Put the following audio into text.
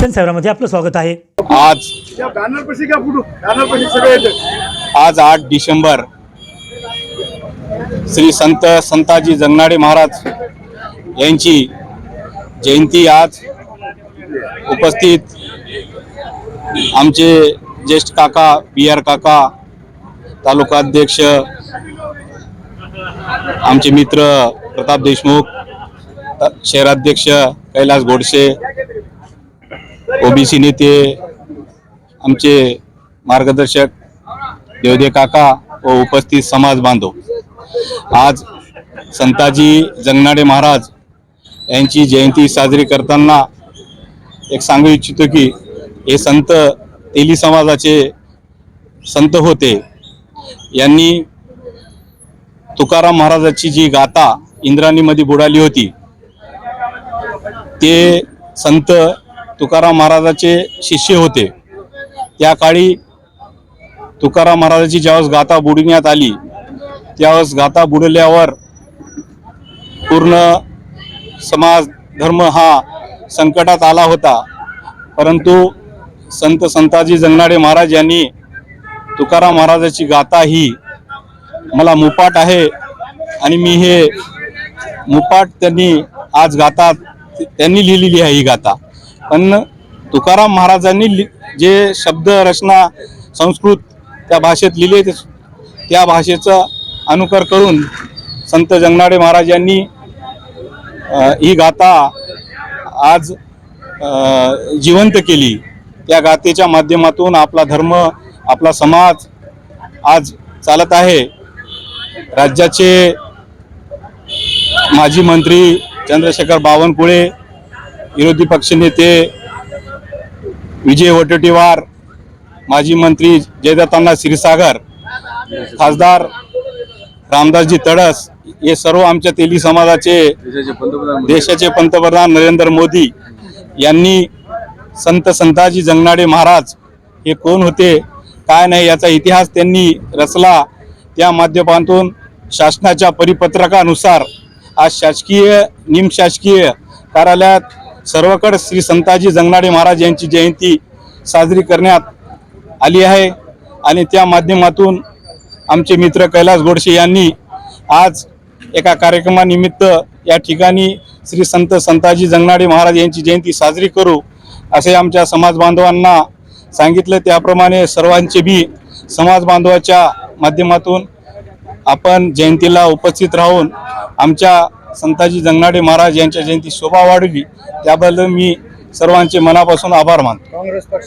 जनसेवरामध्ये आपलं स्वागत आहे. आज आज आठ डिसेंबर श्री संत संताजी जगनाडे महाराज यांची जयंती आज उपस्थित आमचे ज्येष्ठ काका पी आर काका तालुकाध्यक्ष आमचे मित्र प्रताप देशमुख शहराध्यक्ष कैलास गोडसे ओबीसी नेते आमचे मार्गदर्शक देवदे काका व उपस्थित समाज बांधव. आज संताजी जगनाडे महाराज यांची जयंती साजरी करताना एक सांगू इच्छितो की हे संत तेली समाजाचे संत होते. यांनी तुकाराम महाराजाची जी गाथा इंद्राणीमध्ये बुडाली होती ते संत तुकाराम महाराजाचे शिष्य होते. त्या काळी तुकाराम महाराजाची ज्यावेळेस गाथा बुडविण्यात आली त्यावेळेस गाथा बुडल्यावर पूर्ण समाज धर्म हा संकटात आला होता. परंतु संत संताजी जगनाडे महाराज यांनी तुकाराम महाराजाची गाथा ही मला मुपाट आहे आणि मी हे मुपाट त्यांनी आज गाथा त्यांनी लिहिलेली आहे ही गाथा. पण तुकाराम महाराजांनी लि- जे शब्द रचना संस्कृत त्या भाषेत लिहिले ते- त्या भाषेचा अनुकर करून संत जगनाडे महाराज यांनी ही गाथा आज जिवंत केली. त्या गाथेच्या माध्यमातून आपला धर्म आपला समाज आज चालत आहे. राज्याचे माजी मंत्री चंद्रशेखर बावनकुळे विरोधी पक्षनेते विजय वटटीवार माजी मंत्री जयदत्तांना क्षीरसागर खासदार रामदासजी तडस हे सर्व आमच्या तेली समाजाचे देशाचे पंतप्रधान नरेंद्र मोदी यांनी संत संताजी जगनाडे महाराज हे कोण होते काय नाही याचा इतिहास त्यांनी रचला. त्या माध्यमातून शासनाच्या परिपत्रकानुसार आज शासकीय निमशासकीय कार्यालयात सर्वकडे श्री संताजी जंगनाडे महाराज यांची जयंती साजरी करण्यात आली आहे. आणि त्या माध्यमातून आमचे मित्र कैलास गोडसे यांनी आज एका कार्यक्रमानिमित्त या ठिकाणी श्री संत संताजी जंगनाडे महाराज यांची जयंती साजरी करू असे आमच्या समाज बांधवांना सांगितलं. त्याप्रमाणे सर्वांचे बी समाज बांधवाच्या माध्यमातून आपण जयंतीला उपस्थित राहून आमच्या संताजी जगनाडे महाराज यांच्या जयंती शोभा वाढवी त्याबद्दल मी सर्वांचे मनापासून आभार मानतो. काँग्रेस पक्ष